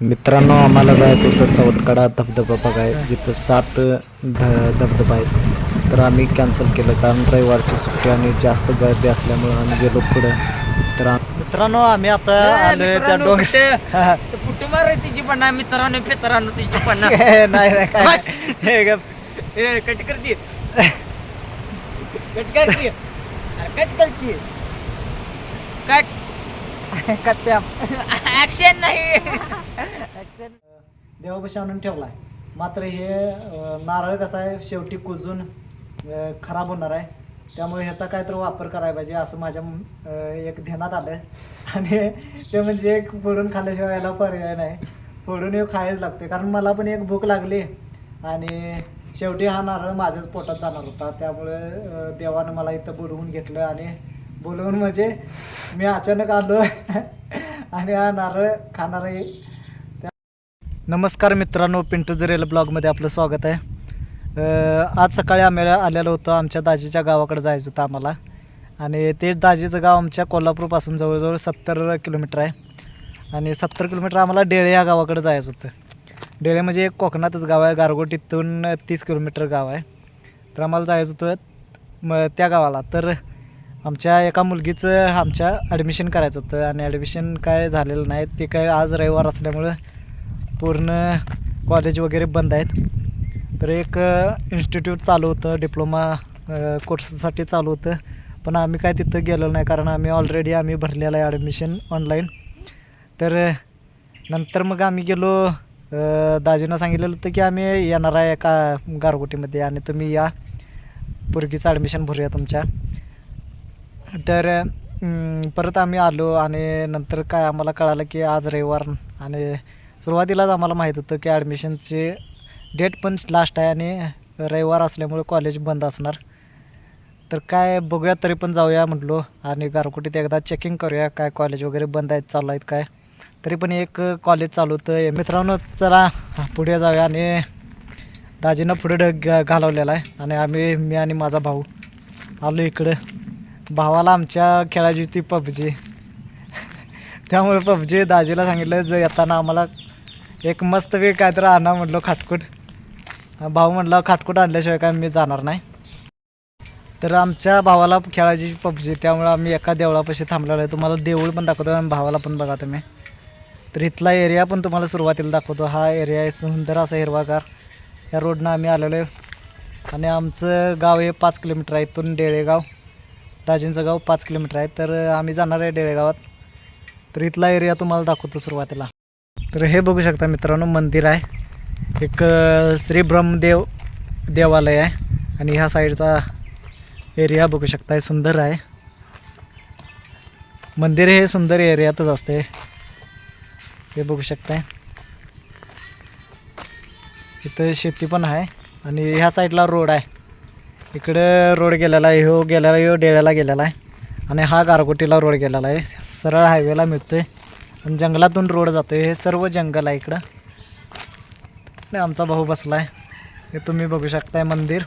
मित्रांनो आम्हाला जायचं होतं सवतकडा धबधबा बघाय जिथं सात ध धबधबा आहेत. तर आम्ही कॅन्सल केलं कारण रविवारची सुट्टी आणि जास्त गर्दी असल्यामुळं आम्ही गेलो पुढं. तर मित्रांनो आम्ही आता आलोय त्या डोंगर कुठे? मार तिची पण? मित्रांनो पित्रांनो तिची पण. नाही नाही काय बस. हे गप. कट कर ती कट कर ती कट कर ती कट कट्ट्या ऍक्शन नाही. देवापाशी आणून ठेवलाय. मात्र हे अं, नारळ कसा आहे शेवटी कुजून अं, खराब होणार आहे. त्यामुळे ह्याचा काहीतरी वापर करायला पाहिजे असं माझ्या अं, एक ध्यानात आलं आणि ते म्हणजे एक फोडून खाल्ल्याशिवाय याला पर्याय नाही. फोडून हे खायच लागते कारण मला पण एक भूक लागली. आणि शेवटी हा नारळ माझ्याच पोटात जाणार होता. त्यामुळे अं, देवानं मला इथं बोलवून घेतलं आणि बोलवून म्हणजे मी अचानक आलो आणि हा नारळ खाणार आहे. नमस्कार मित्रांनो पिंटू जरेल ब्लॉगमध्ये आपलं स्वागत आहे. आज सकाळी आम्ही आलेलो होतो आमच्या दाजीच्या गावाकडे जायचं होतं आम्हाला. आणि ते दाजीचं गाव आमच्या कोल्हापूरपासून जवळजवळ सत्तर किलोमीटर आहे. आणि सत्तर किलोमीटर आम्हाला डेळे या गावाकडे जायचं होतं. डेळे म्हणजे एक कोकणातच गाव आहे गारगोटीतून तीस किलोमीटर गाव आहे. तर आम्हाला जायचं होतं मग त्या गावाला. तर आमच्या एका मुलगीचं आमच्या ॲडमिशन करायचं होतं आणि ॲडमिशन काय झालेलं नाही. ते काय आज रविवार असल्यामुळं पूर्ण कॉलेज वगैरे बंद आहेत. तर एक इन्स्टिट्यूट चालू होतं डिप्लोमा कोर्ससाठी चालू होतं. पण आम्ही काय तिथं गेलो नाही कारण आम्ही ऑलरेडी आम्ही भरलेलं आहे ॲडमिशन ऑनलाईन तर नंतर मग आम्ही गेलो दाजीनं सांगितलेलं होतं की आम्ही येणार आहे एका गारगोटीमध्ये आणि तुम्ही या. पोरगीचं ॲडमिशन भरूया तुमच्या. तर परत आम्ही आलो आणि नंतर काय आम्हाला कळालं की आज रविवार आणि सुरुवातीलाच आम्हाला माहीत होतं की ॲडमिशनची डेट पण लास्ट आहे आणि रविवार असल्यामुळे कॉलेज बंद असणार. तर काय बघूया तरी पण जाऊया म्हटलो आणि गारकुटीत एकदा चेकिंग करूया काय कॉलेज वगैरे बंद आहेत चालू आहेत काय. तरी पण एक कॉलेज चालू होतं. मित्रांनो चला पुढे जाऊया आणि दाजीनं पुढे ढग घालवलेला आहे. आणि आम्ही मी आणि माझा भाऊ आलो इकडं. भावाला आमच्या खेळायची होती पबजी. त्यामुळे पबजी दाजीला सांगितलं जर येताना आम्हाला एक मस्त वेळ काहीतरी आणा म्हटलं खाटकूट. भाऊ म्हटलं खाटकूट आणल्याशिवाय काय मी जाणार नाही. तर आमच्या भावाला खेळायची पबजी त्यामुळे आम्ही एका देवळापाशी थांबलेलो आहे. तुम्हाला देऊळ पण दाखवतो आणि भावाला पण बघा तुम्ही. तर इथला एरिया पण तुम्हाला सुरुवातीला दाखवतो. हा एरिया आहे सुंदर असा हिरवागार. या रोडनं आम्ही आलेलो आहे. आणि आमचं गाव हे पाच किलोमीटर आहे इथून डेळेगाव. दाजींचं गाव पाच किलोमीटर आहे. तर आम्ही जाणार आहे डेळेगावात. तर इथला एरिया तुम्हाला दाखवतो सुरुवातीला. तर हे बघू शकता मित्रांनो मंदिर आहे. एक श्री ब्रह्मदेव देवालय आहे. आणि ह्या साईडचा एरिया बघू शकताय सुंदर आहे. मंदिर हे सुंदर एरियातच असते. हे बघू शकताय. इथं शेती पण आहे. आणि ह्या साईडला रोड आहे. इकडं रोड गेलेला आहे हो गेलेला हो डेळ्याला गेलेला आहे. आणि हा गारगोटीला रोड गेलेला आहे. सरळ हायवेला मिळतो आहे आणि जंगलातून रोड जातो आहे हे सर्व जंगल आहे इकडं. आणि आमचा भाऊ बसला आहे हे तुम्ही बघू शकताय मंदिर.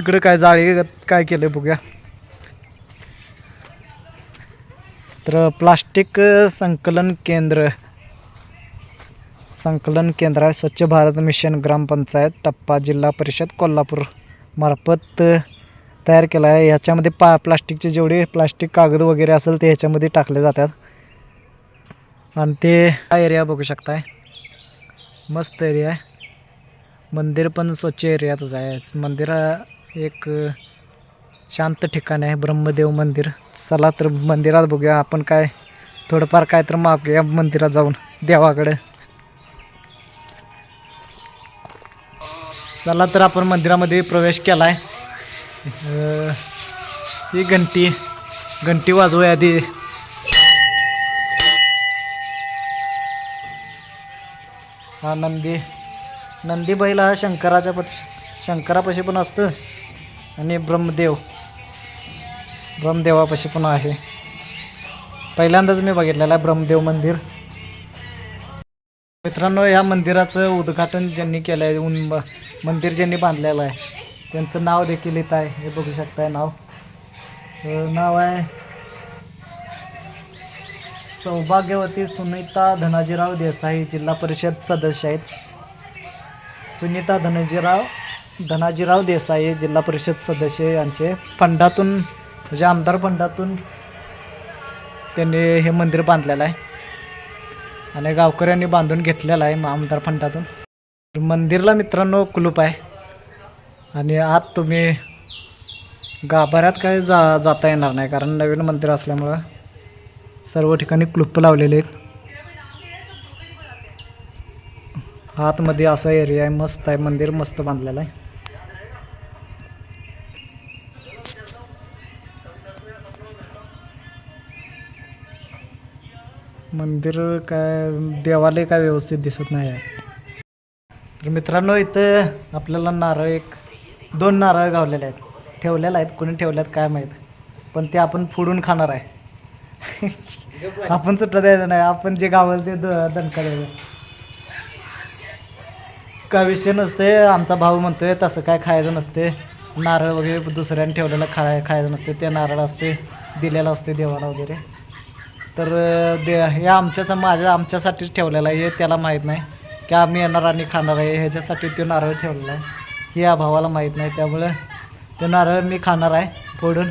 इकडं काय जाळी काय केलं बघूया. तर प्लास्टिक संकलन केंद्र. संकलन केंद्र आहे स्वच्छ भारत मिशन ग्रामपंचायत टप्पा जिल्हा परिषद कोल्हापूर. मार्फत तयार केला आहे. ह्याच्यामध्ये पा प्लास्टिकचे जेवढे प्लास्टिक कागद वगैरे असेल ते ह्याच्यामध्ये टाकले जातात. आणि ते हा एरिया बघू शकताय. मस्त एरिया आहे. मंदिर पण स्वच्छ एरियातच आहे. मंदिर एक शांत ठिकाण आहे. ब्रह्मदेव मंदिर. चला तर मंदिरात बघूया. आपण काय थोडंफार काय तर मागूया मंदिरात जाऊन देवाकडे. चला तर आपण मंदिरामध्ये प्रवेश केला आहे ही घंटी घंटी वाजवूया आधी. हा नंदी नंदी बैल हा शंकराच्या पत शंकरापाशी पण असतो आणि ब्रह्मदेव ब्रह्मदेवापाशी पण आहे. पहिल्यांदाच मी बघितलेलं आहे ब्रह्मदेव मंदिर. मित्रांनो या मंदिराचं उद्घाटन ज्यांनी केलं आहे उन मंदिर ज्यांनी बांधलेलं आहे त्यांचं नाव देखील इथं आहे. हे बघू शकताय नाव. नाव आहे सौभाग्यवती सुनीता धनाजीराव देसाई जिल्हा परिषद सदस्य आहेत. सुनीता धनाजीराव धनाजीराव देसाई जिल्हा परिषद सदस्य यांचे. फंडातून म्हणजे आमदार फंडातून त्यांनी हे मंदिर बांधलेलं आहे. आणि गावकऱ्यांनी बांधून घेतलेला आहे आमदार फंडातून. मंदिरला मित्रांनो कुलूप आहे. आणि आत तुम्ही गाभाऱ्यात काय जा जाता येणार नाही कारण नवीन मंदिर असल्यामुळं सर्व ठिकाणी क्लुप्प लावलेले आहेत. आतमध्ये असा एरिया आहे मस्त आहे मंदिर मस्त बांधलेलं आहे. मंदिर काय देवालय काय व्यवस्थित दिसत नाही आहे. तर मित्रांनो इथं आपल्याला नारळ एक दोन नारळ गावलेले आहेत. ठेवलेले आहेत कोणी ठेवल्यात काय माहीत. पण ते आपण फोडून खाणार आहे. आपण सुट्टा द्यायचं नाही आपण जे गावाला ते द- दणका द्यायचं. का विषय नसते आमचा भाऊ म्हणतोय तसं काय खायचं नसते. नारळ वगैरे दुसऱ्याने ठेवलेलं खाय खायचं नसते ते नारळ असते दिलेलं असते देवाला वगैरे. तर दे हे आमच्या माझ्या आमच्यासाठीच ठेवलेलं आहे हे त्याला माहीत नाही. की आम्ही येणार आणि खाणार आहे ह्याच्यासाठी तो नारळ ठेवलेला आहे. हे या भावाला माहीत नाही त्यामुळं ते नारळ मी खाणार आहे फोडून.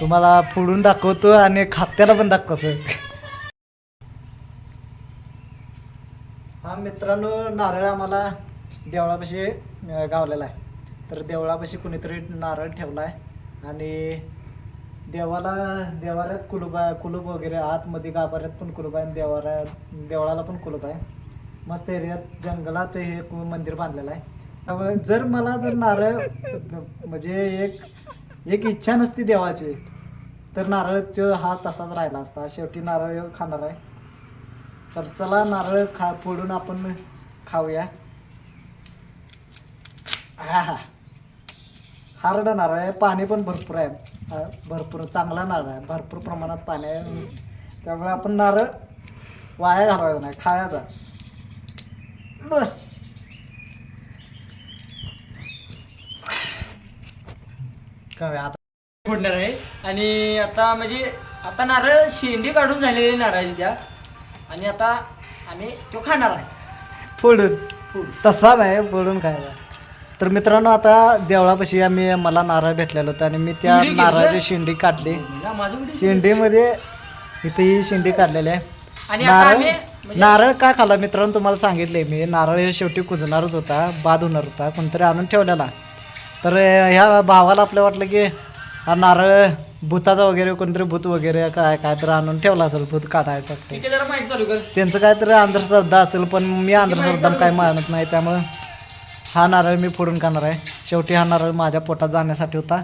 तुम्हाला फोडून दाखवतो आणि खात्याला पण दाखवतो. हा मित्रांनो नारळ आम्हाला देवळापाशी गावलेला आहे. तर देवळापाशी कुणीतरी नारळ ठेवला आहे. आणि देवाला देवाऱ्यात कुलूप आहे कुलूप वगैरे आतमध्ये गाभाऱ्यात पण कुलूप आहे देवाऱ्यात देवळाला पण कुलूप आहे. मस्त एरियात जंगलात हे मंदिर बांधलेलं आहे. त्यामुळे जर मला जर नारळ म्हणजे एक एक इच्छा नसती देवाची तर नारळ तो हा तसाच राहिला असता. शेवटी नारळ खाणार आहे. तर चला नारळ खा फोडून आपण खाऊया. हा हा. हारडा नारळ आहे. पाणी पण भरपूर आहे. भरपूर चांगला नारळ आहे. भरपूर प्रमाणात पाणी आहे. त्यामुळे आपण नारळ वाया घालवायचा नाही खायचा. काय आता? फोडणार आहे. आणि आता म्हणजे आता नारळ शेंडी काढून झालेली नारळाची त्या. आणि आता आम्ही तो खाणार आहे. फोडून. तसा नाही फोडून खायचा. तर मित्रांनो आता देवळापाशी आम्ही मला नारळ भेटलेलं होतं आणि मी त्या? नारळाची शेंडी काढली. शेंडीमध्ये इथे ही शेंडी काढलेली आहे. नारळ म्हणजे- नारळ का खाला मित्रांनो तुम्हाला सांगितले मी. नारळ हे शेवटी कुजणारच होता बाद होणार होता कोणतरी आणून ठेवलेला. तर ह्या भावाला आपलं वाटलं की हा नारळ भूताचा वगैरे कोणतरी भूत वगैरे काय काय तर आणून ठेवला असेल भूत काढायचं त्यांचं काहीतरी अंधश्रद्धा असेल पण मी अंधश्रद्धा काही मानत नाही त्यामुळं हा नारळ मी फोडून खाणार आहे. शेवटी हा नारळ माझ्या पोटात जाण्यासाठी होता.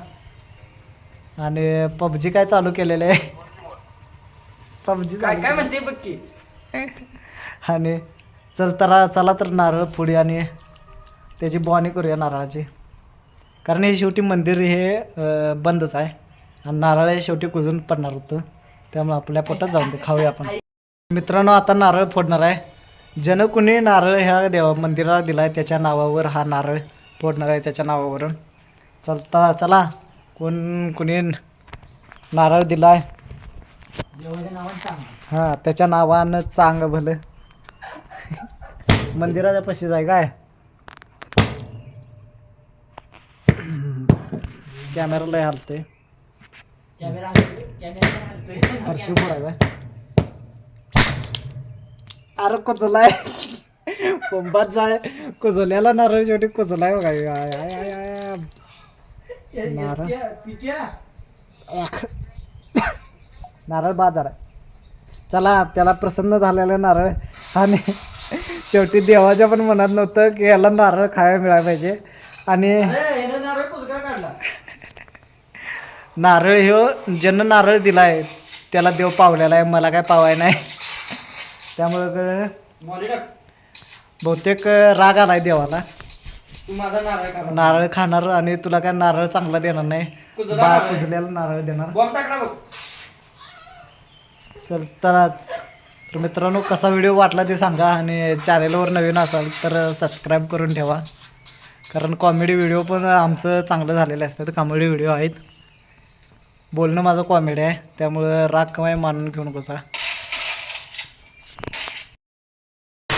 आणि पबजी काय चालू केलेलं आहे. पबजी काय काय म्हणते बघ की आणि चल तर चला तर नारळ फोडी आणि त्याची बॉनी करूया नारळाची. कारण हे शेवटी मंदिर हे बंदच आहे. आणि नारळ हे शेवटी कुजून पडणार होतं. त्यामुळे आपल्या पोटात जाऊन ते खाऊया आपण. मित्रांनो आता नारळ फोडणार आहे. जन कुणी नारळ ह्या देवा मंदिराला दिला आहे त्याच्या नावावर हा नारळ फोडणार आहे त्याच्या नावावरून. चलता चला. कोण कुणी नारळ दिला आहे हां त्याच्या नावानं चांग भलं. मंदिराच्या पशीच आहे काय? कॅमेरा लय हलतोय. कॅमेरा हलतोय. फरशी फोडायचा. अरे कुचलाय पंबात जाय. कुजल्याला नारळ शेवटी कुचलाय बघा. आय, आय, आय, आय. नारळ. नारळ बाजार आहे. चला त्याला प्रसन्न झालेला नारळ. आणि शेवटी देवाच्या पण मनात नव्हतं की याला नारळ खायला मिळायला पाहिजे. आणि नारळ ह्यो ज्यानं नारळ दिलाय त्याला देव पावलेला आहे. मला काय पावाय नाही. त्यामुळं. बहुतेक राग आलाय देवाला. नारळ खाणार. आणि तुला काय नारळ चांगला देणार नाही. कुजला बा नारळ. आहे. कुजलेला नारळ देणार. चल तर तर मित्रांनो कसा व्हिडिओ वाटला ते सांगा आणि चॅनेलवर नवीन असाल तर सबस्क्राईब करून ठेवा. कारण कॉमेडी व्हिडिओ पण आमचं चांगलं झालेलं असतात. कॉमेडी व्हिडिओ आहेत. बोलणं माझं कॉमेडी आहे. त्यामुळं राग कमाई मानून घेऊ नकोसा.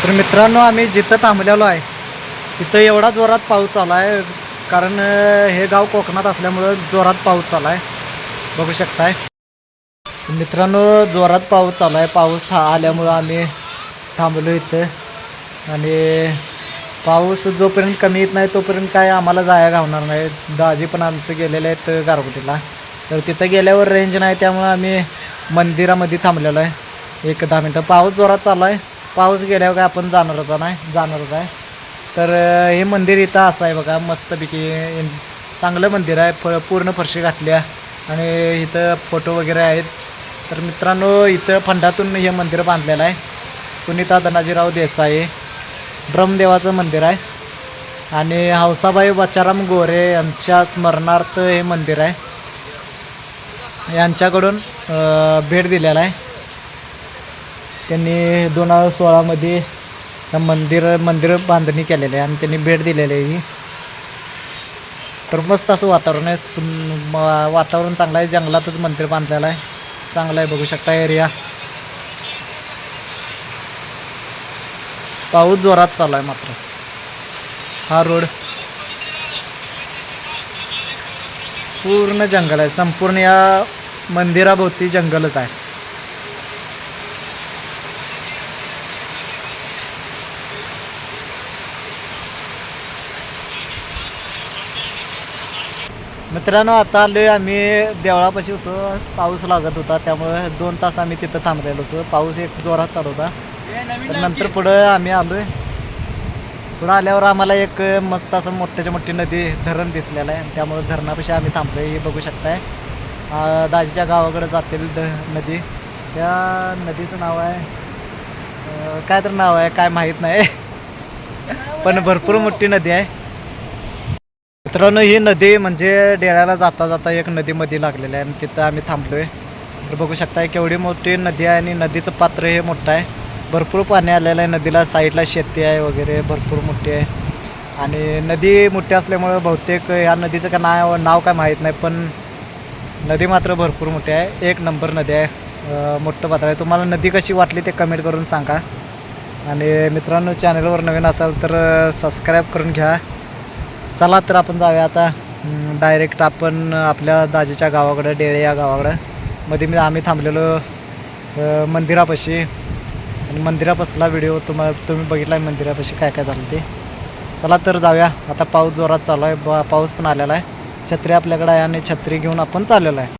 तर मित्रांनो आम्ही जिथं थांबलेलो आहे तिथं एवढा जोरात पाऊस चालू आहे कारण हे गाव कोकणात असल्यामुळं जोरात पाऊस चालू आहे बघू शकताय. मित्रांनो जोरात पाऊस चालू आहे पाऊस था आल्यामुळं आम्ही थांबलो इथं. आणि पाऊस जोपर्यंत कमी येत नाही तोपर्यंत काय आम्हाला जाया घावणार नाही. दाजी पण आमचं गेलेले आहेत गारगोटीला. तर तिथं गेल्यावर रेंज नाही त्यामुळं आम्ही मंदिरामध्ये थांबलेलो आहे. एक दहा मिनटं. पाऊस जोरात चालू आहे पाऊस गेल्यावर काय आपण जाणारच नाही जाणारच आहे. तर हे मंदिर इथं असं आहे बघा मस्तपैकी चांगलं मंदिर आहे. फ पूर्ण फरशी घातल्या आणि इथं फोटो वगैरे आहेत. तर मित्रांनो इथं फंडातून हे मंदिर बांधलेलं आहे. सुनीता धनाजीराव देसाई ब्रह्मदेवाचं मंदिर आहे. आणि हौसाबाई बचाराम गोरे यांच्या स्मरणार्थ हे मंदिर आहे. यांच्याकडून भेट दिलेला आहे. त्यांनी दोन हजार सोळामध्ये मंदिर मंदिर बांधणी केलेलं आहे आणि त्यांनी भेट दिलेली आहे ही. तर मस्त असं वातावरण आहे. सु वातावरण चांगलं आहे. जंगलातच मंदिर बांधलेलं आहे. चांगलं आहे. बघू शकता एरिया. पाऊस जोरात चालू आहे मात्र. हा रोड पूर्ण जंगल आहे. संपूर्ण या मंदिराभोवती जंगलच आहे. मित्रांनो आता आलोय आम्ही देवळापाशी होतो. पाऊस लागत होता त्यामुळे दोन तास आम्ही तिथं थांबलेलो होतो. पाऊस एक जोरात चालू होता. तर नंतर पुढं आम्ही आलोय. पुढं आल्यावर आम्हाला एक मस्त असं मोठ्याच्या मोठी नदी धरण दिसलेलं आहे. त्यामुळे धरणापाशी आम्ही थांबलोय. हे बघू शकताय. दाजीच्या गावाकडे जातील द नदी. त्या नदीचं नाव आहे काय तर नाव आहे काय माहीत नाही. पण भरपूर मोठी नदी आहे. मित्रांनो ही नदी म्हणजे डेळ्याला जाता जाता एक नदीमध्ये लागलेली आहे. आणि तिथं आम्ही थांबलोय. तर बघू शकताय केवढी मोठी नदी आहे आणि नदीचं पात्र हे मोठं आहे. भरपूर पाणी आलेलं आहे नदीला. साईडला शेती आहे वगैरे भरपूर मोठी आहे. आणि नदी मोठी असल्यामुळं बहुतेक या नदीचं का नाव नाव काय माहीत नाही पण नदी मात्र भरपूर मोठी आहे. एक नंबर नदी आहे. मोठं पात्र आहे. तुम्हाला नदी कशी वाटली ते कमेंट करून सांगा. आणि मित्रांनो चॅनलवर नवीन असाल तर सबस्क्राईब करून घ्या. चला तर आपण जाऊया आता. डायरेक्ट आपण आपल्या दाजीच्या गावाकडं डेळे या गावाकडं. मध्ये मी आम्ही थांबलेलो मंदिरापाशी. आणि मंदिरापासला व्हिडिओ तुम्हाला तुम्ही बघितला आहे मंदिरापाशी काय काय झालं ते. चला तर जाऊया. आता पाऊस जोरात चालू आहे. पाऊस पण आलेला आहे. छत्री आपल्याकडे आहे आणि छत्री घेऊन आपण चाललेलो आहे.